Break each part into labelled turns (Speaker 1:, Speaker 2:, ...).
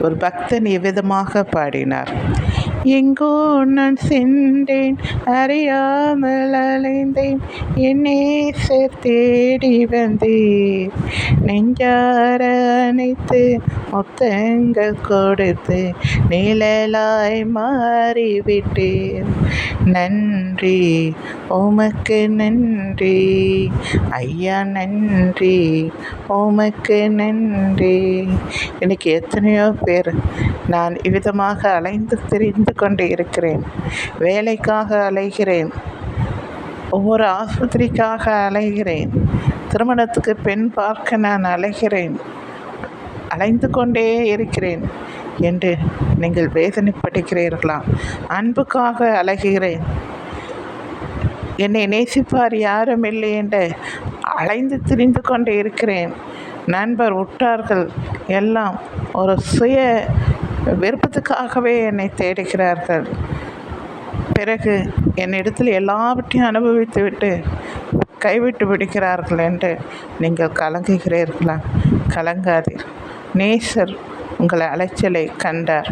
Speaker 1: ஒரு பக்தன் எவ்விதமாக பாடினார்? எங்கோ நான் சென்றேன் அறியாமல் அலைந்தேன். என்னே தேடி வந்தேன் நெஞ்சார அணைத்து முத்தங்கள் கொடுத்து நிழலாய் மாறிவிட்டேன் நன்றி உமக்கு நன்றி. ஐயா நன்றி உமக்கு நன்றி. இன்னைக்கு எத்தனையோ பேர் நான் இவ்விதமாக அலைந்து திரிந்து கொண்டு இருக்கிறேன். வேலைக்காக அலைகிறேன். ஒவ்வொரு ஆஸ்பத்திரிக்காக அலைகிறேன். திருமணத்துக்கு பெண் பார்க்க நான் அலைகிறேன். அலைந்து கொண்டே இருக்கிறேன். என்று நீங்கள் வேதனைப்படுகிறீர்களா? அன்புக்காக அலைகிறேன். என்னை நேசிப்பார் யாரும் இல்லை என்று அலைந்து திரிந்து கொண்டு இருக்கிறேன். நண்பர் உற்றார்கள் எல்லாம் ஒரு சுய விருப்பத்துக்காகவே என்னை தேடுகிறார்கள். பிறகு என்னிடத்தில் எல்லாவற்றையும் அனுபவித்து விட்டு கைவிட்டு விடுகிறார்கள் என்று நீங்கள் கலங்குகிறீர்களா? கலங்காதீர். நேசர் உங்கள் அலைச்சலை கண்டார்.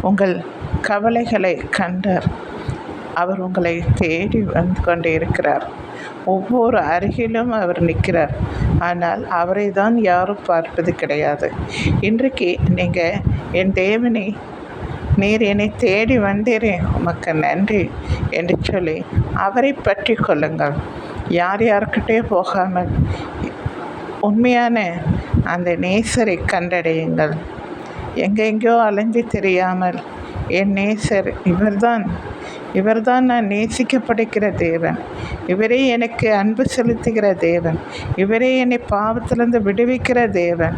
Speaker 1: உங்கள் கவலைகளை கண்டார். அவர் உங்களை தேடி வந்து கொண்டே இருக்கிறார் ஒவ்வொரு அருகிலும் அவர் நிற்கிறார். ஆனால் அவரை தான் யாரும் பார்ப்பது கிடையாது. இன்றைக்கு நீங்கள் என் தேவனை நீர் என்னை தேடி வந்தீரே உமக்கு நன்றி என்று சொல்லி அவரை பற்றி கொள்ளுங்கள். யார் யாருக்கிட்டே போகாமல் உண்மையான அந்த நேசரை கண்டடையுங்கள். எங்கெங்கோ அலைஞ்சு தெரியாமல் என் நேசர் இவர்தான். இவர்தான் நான் நேசிக்கப்படுகிற தேவன். இவரே எனக்கு அன்பு செலுத்துகிற தேவன். இவரே என்னை பாவத்திலிருந்து விடுவிக்கிற தேவன்.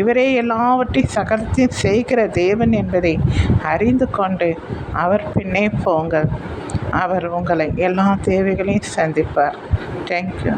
Speaker 1: இவரே எல்லாவற்றையும் சகலத்தையும் செய்கிற தேவன் என்பதை அறிந்து கொண்டு அவர் பின்னே போங்கள். அவர் உங்களை எல்லா தேவைகளையும் சந்திப்பார். தேங்க்யூ